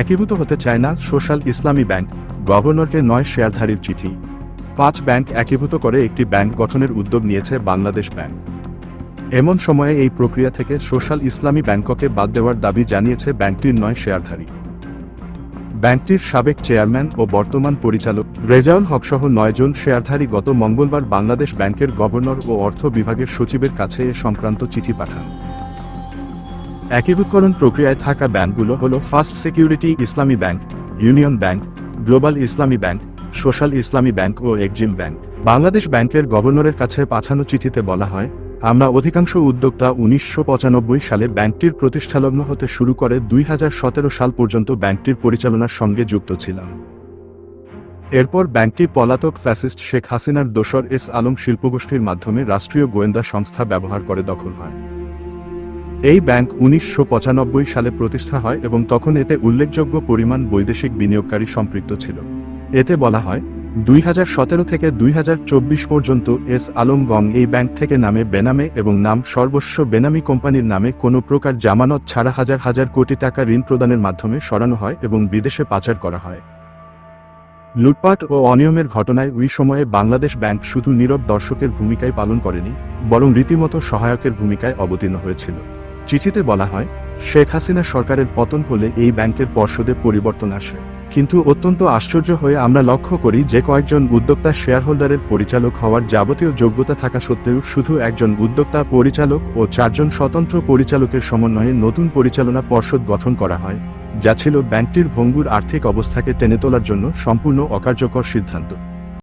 একীভূত হতে চায় না সোশ্যাল ইসলামী ব্যাংক। গভর্নরকে নয় শেয়ারধারীর চিঠি। পাঁচ ব্যাংক একীভূত করে একটি ব্যাংক গঠনের উদ্যোগ নিয়েছে বাংলাদেশ ব্যাংক। এমন সময়ে এই প্রক্রিয়া থেকে সোশ্যাল ইসলামী ব্যাংককে বাদ দেওয়ার দাবি জানিয়েছে ব্যাংকটির নয় শেয়ারধারী। ব্যাংকটির সাবেক চেয়ারম্যান ও বর্তমান পরিচালক রেজাউল হকসহ নয়জন শেয়ারধারী গত মঙ্গলবার বাংলাদেশ ব্যাংকের গভর্নর ও অর্থ বিভাগের সচিবের কাছে এ সংক্রান্ত চিঠি পাঠান। একীভূতকরণ প্রক্রিয়ায় থাকা ব্যাংকগুলো হল first security Islami bank, union bank, global Islami bank, social Islami bank ও এক্সিম ব্যাংক। বাংলাদেশ ব্যাংকের গভর্নরের কাছে পাঠানো চিঠিতে বলা হয়, আমরা অধিকাংশ উদ্যোক্তা উনিশশো পঁচানব্বই সালে ব্যাংকটির প্রতিষ্ঠালগ্ন হতে শুরু করে দুই হাজার সতেরো সাল পর্যন্ত ব্যাংকটির পরিচালনার সঙ্গে যুক্ত ছিলাম। এরপর ব্যাংকটি পলাতক ফ্যাসিস্ট শেখ হাসিনার দোসর এস আলম শিল্পগোষ্ঠীর মাধ্যমে রাষ্ট্রীয় গোয়েন্দা সংস্থা ব্যবহার করে দখল হয়। এই ব্যাংক উনিশশো পঁচানব্বই সালে প্রতিষ্ঠা হয় এবং তখন এতে উল্লেখযোগ্য পরিমাণ বৈদেশিক বিনিয়োগকারী সম্পৃক্ত ছিল। এতে বলা হয়, দুই হাজার সতেরো থেকে দুই হাজার চব্বিশ পর্যন্ত এস আলম গং এই ব্যাংক থেকে নামে বেনামে এবং নাম সর্বস্ব বেনামি কোম্পানির নামে কোনো প্রকার জামানত ছাড়া হাজার হাজার কোটি টাকা ঋণ প্রদানের মাধ্যমে সরানো হয় এবং বিদেশে পাচার করা হয়। লুটপাট ও অনিয়মের ঘটনায় ওই সময়ে বাংলাদেশ ব্যাংক শুধু নীরব দর্শকের ভূমিকায় পালন করেনি, বরং রীতিমতো সহায়কের ভূমিকায় অবতীর্ণ হয়েছিল। চিঠিতে বলা হয়, শেখ হাসিনা সরকারের পতন হলে এই ব্যাংকের পর্ষদে পরিবর্তন আসে। কিন্তু অত্যন্ত আশ্চর্য হয়ে আমরা লক্ষ্য করি যে কয়েকজন উদ্যোক্তা শেয়ারহোল্ডারের পরিচালক হওয়ার যাবতীয় যোগ্যতা থাকা সত্ত্বেও শুধু একজন উদ্যোক্তা পরিচালক ও চারজন স্বতন্ত্র পরিচালকের সমন্বয়ে নতুন পরিচালনা পর্ষদ গঠন করা হয়, যা ছিল ব্যাংকটির ভঙ্গুর আর্থিক অবস্থাকে টেনে তোলার জন্য সম্পূর্ণ অকার্যকর সিদ্ধান্ত।